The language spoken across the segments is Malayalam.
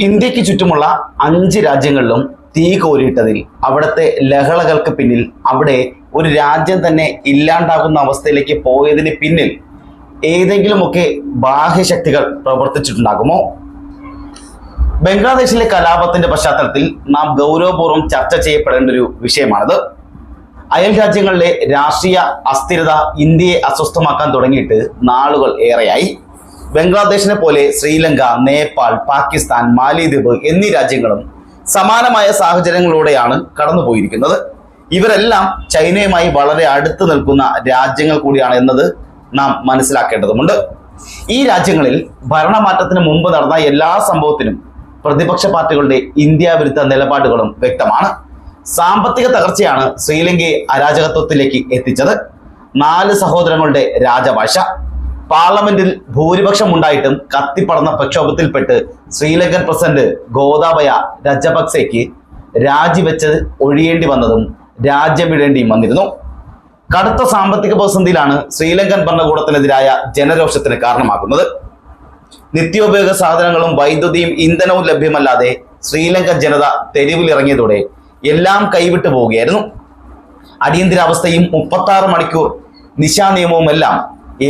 ഇന്ത്യയ്ക്ക് ചുറ്റുമുള്ള അഞ്ച് രാജ്യങ്ങളിലും തീ കോരിയിട്ടതിൽ അവിടുത്തെ ലഹളകൾക്ക് പിന്നിൽ അവിടെ ഒരു രാജ്യം തന്നെ ഇല്ലാണ്ടാകുന്ന അവസ്ഥയിലേക്ക് പോയതിന് പിന്നിൽ ഏതെങ്കിലുമൊക്കെ ബാഹ്യശക്തികൾ പ്രവർത്തിച്ചിട്ടുണ്ടാകുമോ? ബംഗ്ലാദേശിലെ കലാപത്തിന്റെ പശ്ചാത്തലത്തിൽ നാം ഗൗരവപൂർവം ചർച്ച ചെയ്യപ്പെടേണ്ട ഒരു വിഷയമാണിത്. അയൽ രാജ്യങ്ങളിലെ രാഷ്ട്രീയ അസ്ഥിരത ഇന്ത്യയെ അസ്വസ്ഥമാക്കാൻ തുടങ്ങിയിട്ട് നാളുകൾ ഏറെയായി. ബംഗ്ലാദേശിനെ പോലെ ശ്രീലങ്ക നേപ്പാൾ പാകിസ്ഥാൻ മാലിദ്വീപ് എന്നീ രാജ്യങ്ങളും സമാനമായ സാഹചര്യങ്ങളിലൂടെയാണ് കടന്നുപോയിരിക്കുന്നത്. ഇവരെല്ലാം ചൈനയുമായി വളരെ അടുത്ത് നിൽക്കുന്ന രാജ്യങ്ങൾ കൂടിയാണ് എന്നത് നാം മനസ്സിലാക്കേണ്ടതുണ്ട് ഈ രാജ്യങ്ങളിൽ ഭരണമാറ്റത്തിന് മുമ്പ് നടന്ന എല്ലാ സംഭവത്തിനും പ്രതിപക്ഷ പാർട്ടികളുടെ ഇന്ത്യ വിരുദ്ധ നിലപാടുകളും വ്യക്തമാണ്. സാമ്പത്തിക തകർച്ചയാണ് ശ്രീലങ്കയെ അരാജകത്വത്തിലേക്ക് എത്തിച്ചത്. നാല് സഹോദരങ്ങളുടെ രാജഭാഷ പാർലമെന്റിൽ ഭൂരിപക്ഷം ഉണ്ടായിട്ടും കത്തിപ്പടർന്ന പ്രക്ഷോഭത്തിൽപ്പെട്ട് ശ്രീലങ്കൻ പ്രസിഡന്റ് ഗോദാബയ രജപക്സെക്ക് രാജിവെച്ച് ഒഴിയേണ്ടി വന്നതും രാജ്യം വിടേണ്ടിയും വന്നിരുന്നു. കടുത്ത സാമ്പത്തിക പ്രതിസന്ധിയിലാണ് ശ്രീലങ്കൻ ഭരണകൂടത്തിനെതിരായ ജനരോഷത്തിന് കാരണമാകുന്നത്. നിത്യോപയോഗ സാധനങ്ങളും വൈദ്യുതിയും ഇന്ധനവും ലഭ്യമല്ലാതെ ശ്രീലങ്കൻ ജനത തെരുവിലിറങ്ങിയതോടെ എല്ലാം കൈവിട്ടു പോവുകയായിരുന്നു. അടിയന്തരാവസ്ഥയും മുപ്പത്തി ആറ് മണിക്കൂർ നിശാ നിയമവും എല്ലാം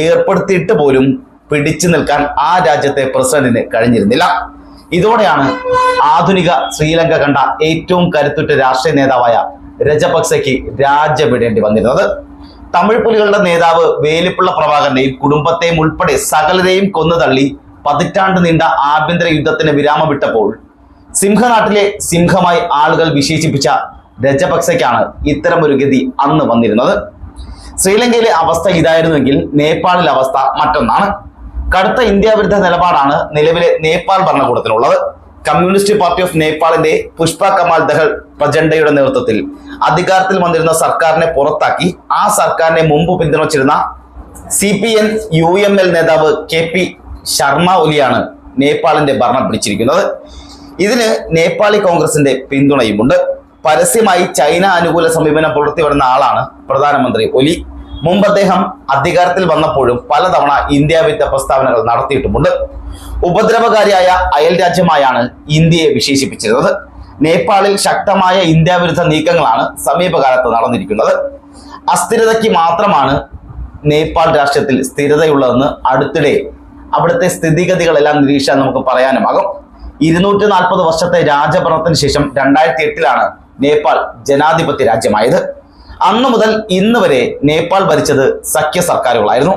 ഏർപ്പെടുത്തിയിട്ട് പോലും പിടിച്ചു നിൽക്കാൻ ആ രാജ്യത്തെ പ്രസിഡന്റിന് കഴിഞ്ഞിരുന്നില്ല. ഇതോടെയാണ് ആധുനിക ശ്രീലങ്ക കണ്ട ഏറ്റവും കരുത്തുറ്റ രാഷ്ട്രീയ നേതാവായ രജപക്സയ്ക്ക് രാജ്യം വിടേണ്ടി വന്നിരുന്നത്. തമിഴ് പുലികളുടെ നേതാവ് വേലിപ്പുള്ള പ്രഭാകരനെയും കുടുംബത്തെയും ഉൾപ്പെടെ സകലരെയും കൊന്നു തള്ളി പതിറ്റാണ്ട് നീണ്ട ആഭ്യന്തര യുദ്ധത്തിന് വിരാമം വിട്ടപ്പോൾ സിംഹനാട്ടിലെ സിംഹമായി ആളുകൾ വിശേഷിപ്പിച്ച രജപക്സയ്ക്കാണ് ഇത്തരമൊരു ഗതി അന്ന് വന്നിരുന്നത്. ശ്രീലങ്കയിലെ അവസ്ഥ ഇതായിരുന്നുവെങ്കിൽ നേപ്പാളിലെ അവസ്ഥ മറ്റൊന്നാണ്. കടുത്ത ഇന്ത്യ വിരുദ്ധ നിലപാടാണ് നിലവിലെ നേപ്പാൾ ഭരണകൂടത്തിനുള്ളത് കമ്മ്യൂണിസ്റ്റ് പാർട്ടി ഓഫ് നേപ്പാളിന്റെ പുഷ്പ കമാൽ ദഹൽ പ്രജണ്ടയുടെ നേതൃത്വത്തിൽ അധികാരത്തിൽ വന്നിരുന്ന സർക്കാരിനെ പുറത്താക്കി ആ സർക്കാരിനെ മുമ്പ് പിന്തുണച്ചിരുന്ന C P N U M L നേതാവ് കെ പി ശർമ്മ ഒലിയാണ് നേപ്പാളിന്റെ ഭരണം പിടിച്ചിരിക്കുന്നത്. ഇതിന് നേപ്പാളി കോൺഗ്രസിന്റെ പിന്തുണയുമുണ്ട്. പരസ്യമായി ചൈന അനുകൂല സമീപനം പുലർത്തി വരുന്ന ആളാണ് പ്രധാനമന്ത്രി. ഒലി മുമ്പ് അദ്ദേഹം അധികാരത്തിൽ വന്നപ്പോഴും പലതവണ ഇന്ത്യ വിരുദ്ധ പ്രസ്താവനകൾ നടത്തിയിട്ടുമുണ്ട്. ഉപദ്രവകാരിയായ അയൽ രാജ്യമായാണ് ഇന്ത്യയെ വിശേഷിപ്പിച്ചിരുന്നത്. നേപ്പാളിൽ ശക്തമായ ഇന്ത്യ വിരുദ്ധ നീക്കങ്ങളാണ് സമീപകാലത്ത് നടന്നിരിക്കുന്നത്. അസ്ഥിരതയ്ക്ക് മാത്രമാണ് നേപ്പാൾ രാഷ്ട്രീയത്തിൽ സ്ഥിരതയുള്ളതെന്ന് അടുത്തിടെ അവിടുത്തെ സ്ഥിതിഗതികളെല്ലാം നിരീക്ഷിച്ചാൽ നമുക്ക് പറയാനുമാകും. ഇരുന്നൂറ്റി നാൽപ്പത് വർഷത്തെ രാജഭരണത്തിന് ശേഷം രണ്ടായിരത്തി എട്ടിലാണ് നേപ്പാൾ ജനാധിപത്യ രാജ്യമായത്. അന്നു മുതൽ ഇന്ന് വരെ നേപ്പാൾ ഭരിച്ചത് സഖ്യ സർക്കാരുകളായിരുന്നു.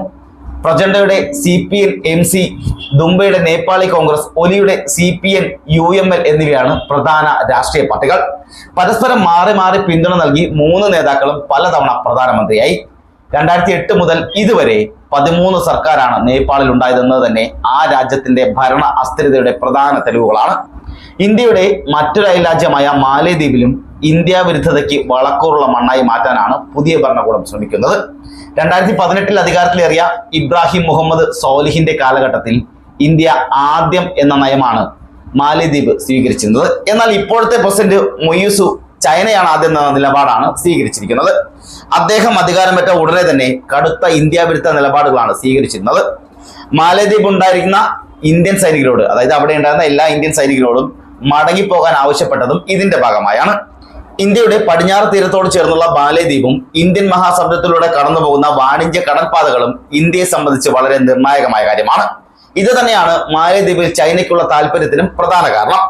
പ്രചണ്ഡയുടെ C P N M C ദുംബയുടെ Nepali Congress ഒലിയുടെ C P N U M L എന്നിവയാണ് പ്രധാന രാഷ്ട്രീയ പാർട്ടികൾ. പരസ്പരം മാറി മാറി പിന്തുണ നൽകി മൂന്ന് നേതാക്കളും പലതവണ പ്രധാനമന്ത്രിയായി. രണ്ടായിരത്തി എട്ട് മുതൽ ഇതുവരെ പതിമൂന്ന് സർക്കാരാണ് നേപ്പാളിൽ ഉണ്ടായതെന്നത് തന്നെ ആ രാജ്യത്തിന്റെ ഭരണ അസ്ഥിരതയുടെ പ്രധാന തെളിവുകളാണ്. ഇന്ത്യയുടെ മറ്റൊരു അയൽരാജ്യമായ മാലദ്വീപിലും ഇന്ത്യ വിരുദ്ധതയ്ക്ക് വളക്കൂറുള്ള മണ്ണായി മാറ്റാനാണ് പുതിയ ഭരണകൂടം ശ്രമിക്കുന്നത്. രണ്ടായിരത്തി പതിനെട്ടിൽ അധികാരത്തിലേറിയ ഇബ്രാഹിം മുഹമ്മദ് സോലിഹിന്റെ കാലഘട്ടത്തിൽ ഇന്ത്യ ആദ്യം എന്ന നയമാണ് മാലദ്വീപ് സ്വീകരിച്ചിരുന്നത്. എന്നാൽ ഇപ്പോഴത്തെ പ്രസിഡന്റ് മൊയ്യൂസു ചൈനയാണ് ആദ്യം എന്ന നിലപാടാണ് സ്വീകരിച്ചിരിക്കുന്നത്. അദ്ദേഹം അധികാരമേറ്റ ഉടനെ തന്നെ കടുത്ത ഇന്ത്യ വിരുദ്ധ നിലപാടുകളാണ് സ്വീകരിച്ചിരുന്നത്. മാലദ്വീപ് ഉണ്ടായിരിക്കുന്ന ഇന്ത്യൻ സൈനികരോട് അതായത് അവിടെ ഉണ്ടായിരുന്ന എല്ലാ ഇന്ത്യൻ സൈനികരോടും മടങ്ങിപ്പോകാൻ ആവശ്യപ്പെട്ടതും ഇതിന്റെ ഭാഗമായാണ്. ഇന്ത്യയുടെ പടിഞ്ഞാറ് തീരത്തോട് ചേർന്നുള്ള ബാലേദ്വീപും ഇന്ത്യൻ മഹാസമുദ്രത്തിലൂടെ കടന്നു പോകുന്ന വാണിജ്യ കടൽപാതകളും ഇന്ത്യയെ സംബന്ധിച്ച് വളരെ നിർണായകമായ കാര്യമാണ്. ഇത് തന്നെയാണ് മാലദ്വീപിൽ ചൈനയ്ക്കുള്ള താല്പര്യത്തിനും പ്രധാന കാരണം.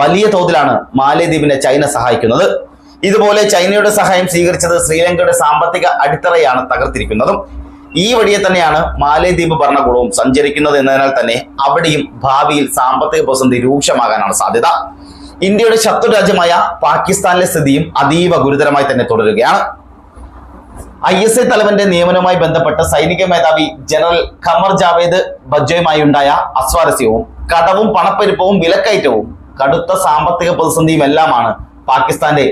വലിയ തോതിലാണ് മാലദ്വീപിനെ ചൈന സഹായിക്കുന്നത്. ഇതുപോലെ ചൈനയുടെ സഹായം സ്വീകരിച്ചത് ശ്രീലങ്കയുടെ സാമ്പത്തിക അടിത്തറയാണ് തകർത്തിരിക്കുന്നതും. ഈ വഴിയെ തന്നെയാണ് മാലദ്വീപ് ഭരണകൂടവും സഞ്ചരിക്കുന്നത് എന്നതിനാൽ തന്നെ അവിടെയും ഭാവിയിൽ സാമ്പത്തിക പ്രതിസന്ധി രൂക്ഷമാകാനാണ് സാധ്യത. ഇന്ത്യയുടെ ശത്രു രാജ്യമായ പാകിസ്ഥാനിലെ സ്ഥിതിയും അതീവ ഗുരുതരമായി തന്നെ തുടരുകയാണ്. ഐ എസ് ഐ തലവന്റെ നിയമനവുമായി ബന്ധപ്പെട്ട് സൈനിക മേധാവി ജനറൽ ഖമർ ജാവേദ് ബജ്ജയുമായി ഉണ്ടായ അസ്വാരസ്യവും കടവും പണപ്പെരുപ്പവും വിലക്കയറ്റവും കടുത്ത സാമ്പത്തിക പ്രതിസന്ധിയും എല്ലാമാണ് പാകിസ്ഥാന്റെ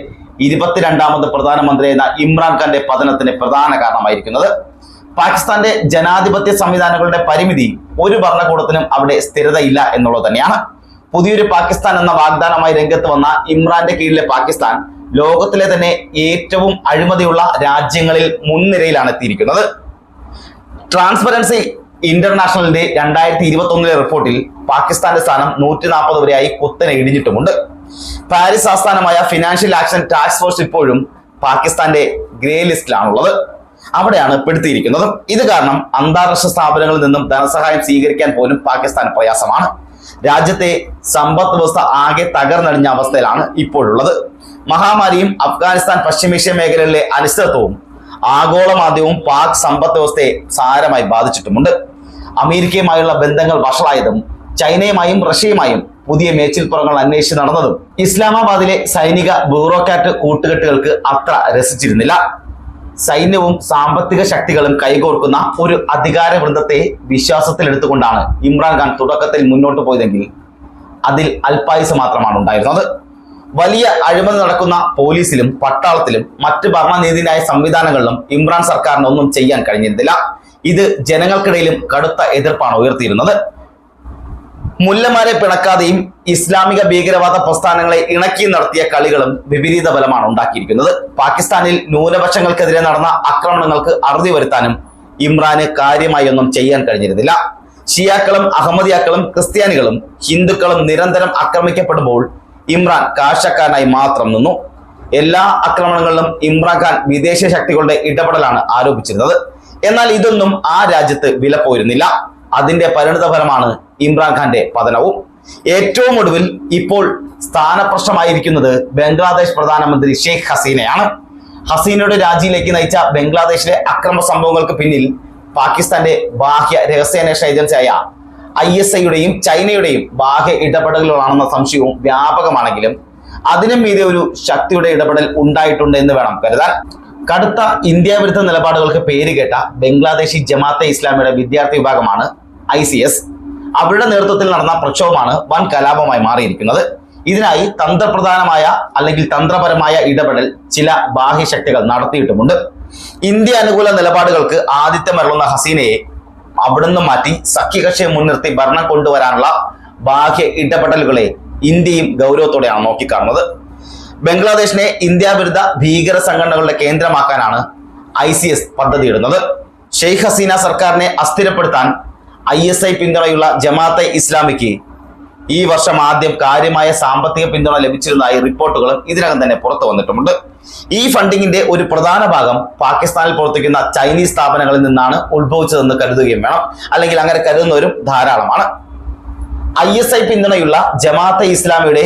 ഇരുപത്തിരണ്ടാമത് പ്രധാനമന്ത്രിയായിരുന്ന ഇമ്രാൻഖാന്റെ പതനത്തിന് പ്രധാന കാരണമായിരിക്കുന്നത്. പാകിസ്ഥാന്റെ ജനാധിപത്യ സംവിധാനങ്ങളുടെ പരിമിതി ഒരു ഭരണകൂടത്തിനും അവിടെ സ്ഥിരതയില്ല എന്നുള്ളത് തന്നെയാണ്. പുതിയൊരു പാകിസ്ഥാൻ എന്ന വാഗ്ദാനമായി രംഗത്ത് വന്ന ഇമ്രാന്റെ കീഴിലെ പാകിസ്ഥാൻ ലോകത്തിലെ തന്നെ ഏറ്റവും അഴിമതിയുള്ള രാജ്യങ്ങളിൽ മുൻനിരയിലാണ് എത്തിയിരിക്കുന്നത്. ട്രാൻസ്പെറൻസി ഇന്റർനാഷണലിന്റെ രണ്ടായിരത്തി ഇരുപത്തി ഒന്നിലെ റിപ്പോർട്ടിൽ പാകിസ്ഥാന്റെ സ്ഥാനം നൂറ്റി നാൽപ്പത് വരെയായി കുത്തനെ ഇടിഞ്ഞിട്ടുമുണ്ട്. പാരീസ് ആസ്ഥാനമായ ഫിനാൻഷ്യൽ ആക്ഷൻ ടാസ്ക് ഫോഴ്സ് ഇപ്പോഴും പാകിസ്ഥാന്റെ ഗ്രേ ലിസ്റ്റിലാണുള്ളത്. അവിടെയാണ് പെടുത്തിയിരിക്കുന്നത്. ഇത് കാരണം അന്താരാഷ്ട്ര സ്ഥാപനങ്ങളിൽ നിന്നും ധനസഹായം സ്വീകരിക്കാൻ പോലും പാകിസ്ഥാൻ പ്രയാസമാണ്. രാജ്യത്തെ സമ്പദ് വ്യവസ്ഥ ആകെ തകർന്നടിഞ്ഞ അവസ്ഥയിലാണ് ഇപ്പോഴുള്ളത്. മഹാമാരിയും അഫ്ഗാനിസ്ഥാൻ പശ്ചിമേഷ്യ മേഖലയിലെ അനിശ്ചിതത്വവും ആഗോള മാധ്യമവും പാക് സമ്പദ് വ്യവസ്ഥയെ സാരമായി ബാധിച്ചിട്ടുമുണ്ട്. അമേരിക്കയുമായുള്ള ബന്ധങ്ങൾ വഷളായതും ചൈനയുമായും റഷ്യയുമായും പുതിയ മേച്ചിൽപ്പുറങ്ങൾ അന്വേഷിച്ച് നടന്നതും ഇസ്ലാമാബാദിലെ സൈനിക ബ്യൂറോക്രാറ്റ് കൂട്ടുകെട്ടുകൾക്ക് അത്ര രസിച്ചിരുന്നില്ല. സൈന്യവും സാമ്പത്തിക ശക്തികളും കൈകോർക്കുന്ന ഒരു അധികാര വൃന്ദത്തെ വിശ്വാസത്തിലെടുത്തുകൊണ്ടാണ് ഇമ്രാൻഖാൻ തുടക്കത്തിൽ മുന്നോട്ട് പോയതെങ്കിൽ അതിൽ അൽപായുസ് മാത്രമാണ് ഉണ്ടായിരുന്നത്. വലിയ അഴിമതി നടക്കുന്ന പോലീസിലും പട്ടാളത്തിലും മറ്റ് ഭരണനീതിനായ സംവിധാനങ്ങളിലും ഇമ്രാൻ സർക്കാരിന് ഒന്നും ചെയ്യാൻ കഴിഞ്ഞിരുന്നില്ല. ഇത് ജനങ്ങൾക്കിടയിലും കടുത്ത എതിർപ്പാണ് ഉയർത്തിയിരുന്നത്. മുല്ലമാരെ പിണക്കാതെയും ഇസ്ലാമിക ഭീകരവാദ പ്രസ്ഥാനങ്ങളെ ഇണക്കി നടത്തിയ കളികളും വിപരീത ഫലമാണ് ഉണ്ടാക്കിയിരിക്കുന്നത്. പാകിസ്ഥാനിൽ ന്യൂനപക്ഷങ്ങൾക്കെതിരെ നടന്ന ആക്രമണങ്ങൾക്ക് അറുതി വരുത്താനും ഇമ്രാന് കാര്യമായി ഒന്നും ചെയ്യാൻ കഴിഞ്ഞിരുന്നില്ല. ഷിയാക്കളും അഹമ്മദിയാക്കളും ക്രിസ്ത്യാനികളും ഹിന്ദുക്കളും നിരന്തരം ആക്രമിക്കപ്പെടുമ്പോൾ ഇമ്രാൻ കാഴ്ചക്കാരനായി മാത്രം നിന്നു. എല്ലാ ആക്രമണങ്ങളിലും ഇമ്രാൻഖാൻ വിദേശ ശക്തികളുടെ ഇടപെടലാണ് ആരോപിച്ചിരുന്നത്. എന്നാൽ ഇതൊന്നും ആ രാജ്യത്ത് വില പോയിരുന്നില്ല അതിന്റെ പരിണിത ഫലമാണ് ഇമ്രാൻഖാന്റെ പതനവും. ഏറ്റവും ഒടുവിൽ ഇപ്പോൾ സ്ഥാനപ്രശ്നമായിരിക്കുന്നത് ബംഗ്ലാദേശ് പ്രധാനമന്ത്രി ഷെയ്ഖ് ഹസീനയാണ്. ഹസീനയുടെ രാജിയിലേക്ക് നയിച്ച ബംഗ്ലാദേശിലെ അക്രമ സംഭവങ്ങൾക്ക് പിന്നിൽ പാകിസ്ഥാന്റെ ബാഹ്യ രഹസ്യാന്വേഷണ ഏജൻസിയായ ഐ എസ് ഐയുടെയും ചൈനയുടെയും ബാഹ്യ ഇടപെടലുകളാണെന്ന സംശയവും വ്യാപകമാണെങ്കിലും അതിനും മീതെ ഒരു ശക്തിയുടെ ഇടപെടൽ ഉണ്ടായിട്ടുണ്ട് എന്ന് വേണം കരുതാൻ. കടുത്ത ഇന്ത്യ വിരുദ്ധ നിലപാടുകൾക്ക് പേര് കേട്ട ബംഗ്ലാദേശി ജമാഅത്തെ ഇസ്ലാമിയുടെ വിദ്യാർത്ഥി വിഭാഗമാണ് ഐ അവരുടെ നേതൃത്വത്തിൽ നടന്ന പ്രക്ഷോഭമാണ് വൻ കലാപമായി മാറിയിരിക്കുന്നത്. ഇതിനായി തന്ത്രപ്രധാനമായ അല്ലെങ്കിൽ തന്ത്രപരമായ ഇടപെടൽ ചില ബാഹ്യശക്തികൾ നടത്തിയിട്ടുമുണ്ട്. ഇന്ത്യ അനുകൂല നിലപാടുകൾക്ക് ആദിത്യം മരളുന്ന ഹസീനയെ അവിടുന്ന് മാറ്റി സഖ്യകക്ഷിയെ മുൻനിർത്തി ഭരണം കൊണ്ടുവരാനുള്ള ബാഹ്യ ഇടപെടലുകളെ ഇന്ത്യയും ഗൗരവത്തോടെയാണ് നോക്കിക്കാണുന്നത്. ബംഗ്ലാദേശിനെ ഇന്ത്യ വിരുദ്ധ ഭീകര സംഘടനകളുടെ കേന്ദ്രമാക്കാനാണ് ഐ സി എസ് പദ്ധതിയിടുന്നത്. ഷെയ്ഖ് ഹസീന സർക്കാരിനെ അസ്ഥിരപ്പെടുത്താൻ ഐ എസ് ഐ പിന്തുണയുള്ള ജമാഅത്തെ ഇസ്ലാമിക്ക് ഈ വർഷം ആദ്യം കാര്യമായ സാമ്പത്തിക പിന്തുണ ലഭിച്ചിരുന്നതായി റിപ്പോർട്ടുകളും ഇതിനകം തന്നെ പുറത്തു വന്നിട്ടുമുണ്ട്. ഈ ഫണ്ടിങ്ങിന്റെ ഒരു പ്രധാന ഭാഗം പാകിസ്ഥാനിൽ പ്രവർത്തിക്കുന്ന ചൈനീസ് സ്ഥാപനങ്ങളിൽ നിന്നാണ് ഉത്ഭവിച്ചതെന്ന് കരുതുകയും വേണം. അല്ലെങ്കിൽ അങ്ങനെ കരുതുന്നവരും ധാരാളമാണ്. ഐ എസ് ഐ പിന്തുണയുള്ള ജമാഅത്തെ ഇസ്ലാമിയുടെ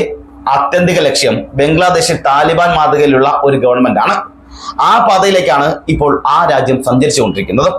ആത്യന്തിക ലക്ഷ്യം ബംഗ്ലാദേശിൽ താലിബാൻ മാതൃകയിലുള്ള ഒരു ഗവൺമെന്റ് ആണ് ആ പാതയിലേക്കാണ് ഇപ്പോൾ ആ രാജ്യം സഞ്ചരിച്ചുകൊണ്ടിരിക്കുന്നത്.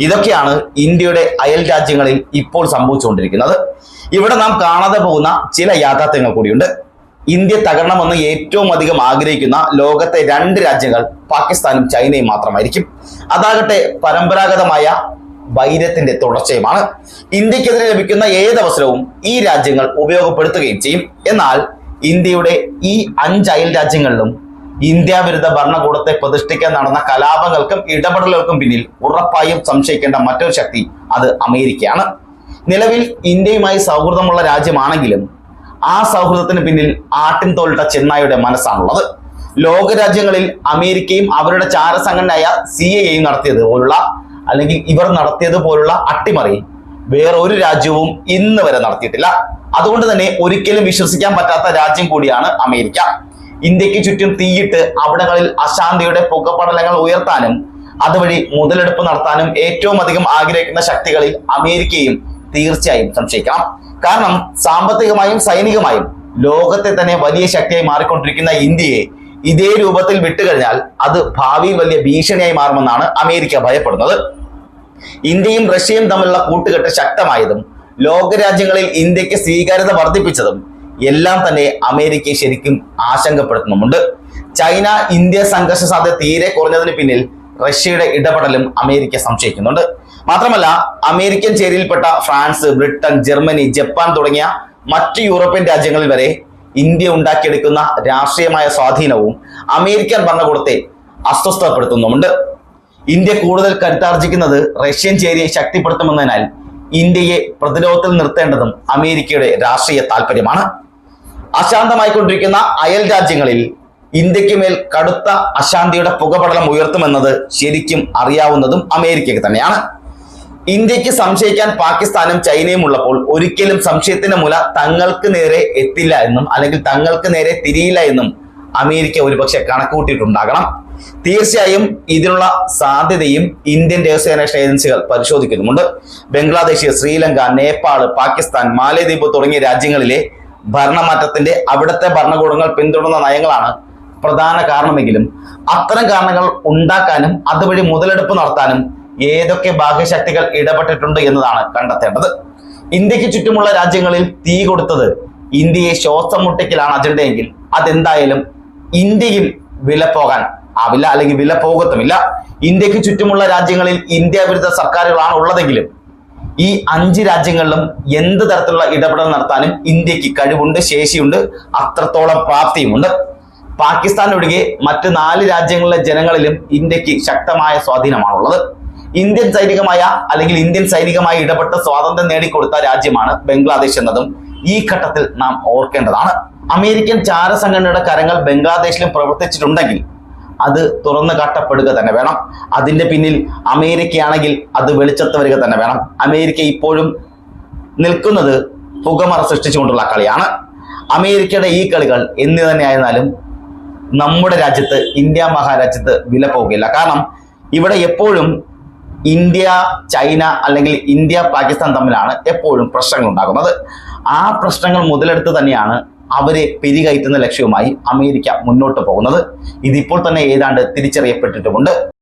ഇതൊക്കെയാണ് ഇന്ത്യയുടെ അയൽ രാജ്യങ്ങളിൽ ഇപ്പോൾ സംഭവിച്ചുകൊണ്ടിരിക്കുന്നത്. ഇവിടെ നാം കാണാതെ പോകുന്ന ചില യാഥാർത്ഥ്യങ്ങൾ കൂടിയുണ്ട്. ഇന്ത്യ തകരണമെന്ന് ഏറ്റവും അധികം ആഗ്രഹിക്കുന്ന ലോകത്തെ രണ്ട് രാജ്യങ്ങൾ പാകിസ്ഥാനും ചൈനയും മാത്രമായിരിക്കും. അതാകട്ടെ പരമ്പരാഗതമായ വൈരത്തിന്റെ തുടർച്ചയുമാണ്. ഇന്ത്യക്കെതിരെ ലഭിക്കുന്ന ഏത് അവസരവും ഈ രാജ്യങ്ങൾ ഉപയോഗപ്പെടുത്തുകയും ചെയ്യും. എന്നാൽ ഇന്ത്യയുടെ ഈ അഞ്ച് അയൽ രാജ്യങ്ങളിലും ഇന്ത്യ വിരുദ്ധ ഭരണകൂടത്തെ പ്രതിഷ്ഠിക്കാൻ നടന്ന കലാപങ്ങൾക്കും ഇടപെടലുകൾക്കും പിന്നിൽ ഉറപ്പായും സംശയിക്കേണ്ട മറ്റൊരു ശക്തി അത് അമേരിക്കയാണ്. നിലവിൽ ഇന്ത്യയുമായി സൗഹൃദമുള്ള രാജ്യമാണെങ്കിലും ആ സൗഹൃദത്തിന് പിന്നിൽ ആട്ടിൻ തോലിട്ട ചെന്നായുടെ മനസ്സാണുള്ളത്. ലോകരാജ്യങ്ങളിൽ അമേരിക്കയും അവരുടെ ചാരസംഘടനയായ സി എയും നടത്തിയത് പോലുള്ള അല്ലെങ്കിൽ ഇവർ നടത്തിയത് പോലുള്ള അട്ടിമറി വേറൊരു രാജ്യവും ഇന്ന് വരെ നടത്തിയിട്ടില്ല. അതുകൊണ്ട് തന്നെ ഒരിക്കലും വിശ്വസിക്കാൻ പറ്റാത്ത രാജ്യം കൂടിയാണ് അമേരിക്ക. ഇന്ത്യയ്ക്ക് ചുറ്റും തീയിട്ട് അവിടങ്ങളിൽ അശാന്തിയുടെ പുകപടലങ്ങൾ ഉയർത്താനും അതുവഴി മുതലെടുപ്പ് നടത്താനും ഏറ്റവും അധികം ആഗ്രഹിക്കുന്ന ശക്തികളിൽ അമേരിക്കയും തീർച്ചയായും സംശയിക്കാം കാരണം സാമ്പത്തികമായും സൈനികമായും ലോകത്തെ തന്നെ വലിയ ശക്തിയായി മാറിക്കൊണ്ടിരിക്കുന്ന ഇന്ത്യയെ ഇതേ രൂപത്തിൽ വിട്ടുകഴിഞ്ഞാൽ അത് ഭാവിയിൽ വലിയ ഭീഷണിയായി മാറുമെന്നാണ് അമേരിക്ക ഭയപ്പെടുന്നത്. ഇന്ത്യയും റഷ്യയും തമ്മിലുള്ള കൂട്ടുകെട്ട് ശക്തമായതും ലോകരാജ്യങ്ങളിൽ ഇന്ത്യയ്ക്ക് സ്വീകാര്യത വർദ്ധിപ്പിച്ചതും എല്ലാം തന്നെ അമേരിക്കയെ ശരിക്കും ആശങ്കപ്പെടുത്തുന്നുമുണ്ട്. ചൈന ഇന്ത്യ സംഘർഷ സാധ്യത തീരെ കുറഞ്ഞതിന് പിന്നിൽ റഷ്യയുടെ ഇടപെടലും അമേരിക്ക സംശയിക്കുന്നുണ്ട്. മാത്രമല്ല അമേരിക്കൻ ചേരിയിൽപ്പെട്ട ഫ്രാൻസ് ബ്രിട്ടൻ ജർമ്മനി ജപ്പാൻ തുടങ്ങിയ മറ്റ് യൂറോപ്യൻ രാജ്യങ്ങളിൽ വരെ ഇന്ത്യ ഉണ്ടാക്കിയെടുക്കുന്ന രാഷ്ട്രീയമായ സ്വാധീനവും അമേരിക്കൻ ഭരണകൂടത്തെ അസ്വസ്ഥപ്പെടുത്തുന്നുമുണ്ട്. ഇന്ത്യ കൂടുതൽ കരുത്താർജിക്കുന്നത് റഷ്യൻ ചേരിയെ ശക്തിപ്പെടുത്തുമെന്നതിനാൽ ഇന്ത്യയെ പ്രതിരോധത്തിൽ നിർത്തേണ്ടതും അമേരിക്കയുടെ രാഷ്ട്രീയ താല്പര്യമാണ് അശാന്തമായിക്കൊണ്ടിരിക്കുന്ന അയൽ രാജ്യങ്ങളിൽ ഇന്ത്യയ്ക്ക് മേൽ കടുത്ത അശാന്തിയുടെ പുകപടലം ഉയർത്തുമെന്നത് ശരിക്കും അറിയാവുന്നതും അമേരിക്കയ്ക്ക് തന്നെയാണ്. ഇന്ത്യയ്ക്ക് സംശയിക്കാൻ പാകിസ്ഥാനും ചൈനയും ഉള്ളപ്പോൾ ഒരിക്കലും സംശയത്തിന്റെ മുല തങ്ങൾക്ക് നേരെ എത്തില്ല എന്നും അല്ലെങ്കിൽ തങ്ങൾക്ക് നേരെ തിരിയില്ല എന്നും അമേരിക്ക ഒരുപക്ഷെ കണക്കുകൂട്ടിയിട്ടുണ്ടാകണം. തീർച്ചയായും ഇതിനുള്ള സാധ്യതയും ഇന്ത്യൻ രഹസ്യാന്വേഷണ ഏജൻസികൾ പരിശോധിക്കുന്നുമുണ്ട്. ബംഗ്ലാദേശ് ശ്രീലങ്ക നേപ്പാൾ പാകിസ്ഥാൻ മാലദ്വീപ് തുടങ്ങിയ രാജ്യങ്ങളിലെ ഭരണമാറ്റത്തിന്റെ അവിടുത്തെ ഭരണകൂടങ്ങൾ പിന്തുടർന്ന നയങ്ങളാണ് പ്രധാന കാരണമെങ്കിലും അത്തരം കാരണങ്ങൾ ഉണ്ടാക്കാനും അതുവഴി മുതലെടുപ്പ് നടത്താനും ഏതൊക്കെ ബാഹ്യശക്തികൾ ഇടപെട്ടിട്ടുണ്ട് എന്നതാണ് കണ്ടെത്തേണ്ടത്. ഇന്ത്യയ്ക്ക് ചുറ്റുമുള്ള രാജ്യങ്ങളിൽ തീ കൊടുത്തത് ഇന്ത്യയെ ശ്വാസം മുട്ടിക്കലാണ് അജണ്ടയെങ്കിൽ അതെന്തായാലും ഇന്ത്യയിൽ വില പോകാൻ ആവില്ല അല്ലെങ്കിൽ വില പോകത്തുമില്ല ഇന്ത്യയ്ക്ക് ചുറ്റുമുള്ള രാജ്യങ്ങളിൽ ഇന്ത്യ വിരുദ്ധ സർക്കാരുകളാണ് ഉള്ളതെങ്കിലും ഈ അഞ്ച് രാജ്യങ്ങളിലും എന്ത് തരത്തിലുള്ള ഇടപെടൽ നടത്താനും ഇന്ത്യയ്ക്ക് കഴിവുണ്ട് ശേഷിയുണ്ട് അത്രത്തോളം പ്രാപ്തിയുമുണ്ട്. പാകിസ്ഥാൻ ഒഴികെ മറ്റ് നാല് രാജ്യങ്ങളിലെ ജനങ്ങളിലും ഇന്ത്യയ്ക്ക് ശക്തമായ സ്വാധീനമാണുള്ളത്. ഇന്ത്യൻ സൈനികമായ അല്ലെങ്കിൽ ഇന്ത്യൻ സൈനികമായി ഇടപെട്ട് സ്വാതന്ത്ര്യം നേടിക്കൊടുത്ത രാജ്യമാണ് ബംഗ്ലാദേശ് എന്നതും ഈ ഘട്ടത്തിൽ നാം ഓർക്കേണ്ടതാണ്. അമേരിക്കൻ ചാരസംഘടനയുടെ കരങ്ങൾ ബംഗ്ലാദേശിലും പ്രവർത്തിച്ചിട്ടുണ്ടെങ്കിൽ അത് തുറന്നു കാട്ടപ്പെടുക തന്നെ വേണം. അതിന്റെ പിന്നിൽ അമേരിക്കയാണെങ്കിൽ അത് വെളിച്ചത്ത് വരിക തന്നെ വേണം. അമേരിക്ക ഇപ്പോഴും നിൽക്കുന്നത് പുകമറ സൃഷ്ടിച്ചുകൊണ്ടുള്ള കളിയാണ്. അമേരിക്കയുടെ ഈ കളികൾ എന്ന് തന്നെ ആയിരുന്നാലും നമ്മുടെ രാജ്യത്ത് ഇന്ത്യ മഹാരാജ്യത്ത് വില പോകില്ല കാരണം ഇവിടെ എപ്പോഴും ഇന്ത്യ ചൈന അല്ലെങ്കിൽ ഇന്ത്യ പാകിസ്ഥാൻ തമ്മിലാണ് എപ്പോഴും പ്രശ്നങ്ങൾ ഉണ്ടാകുന്നത്. ആ പ്രശ്നങ്ങൾ മുതലെടുത്ത് തന്നെയാണ് അവരെ പെരുകയറ്റുന്ന ലക്ഷ്യവുമായി അമേരിക്ക മുന്നോട്ട് പോകുന്നത്. ഇതിപ്പോൾ തന്നെ ഏതാണ്ട് തിരിച്ചറിയപ്പെട്ടിട്ടുമുണ്ട്.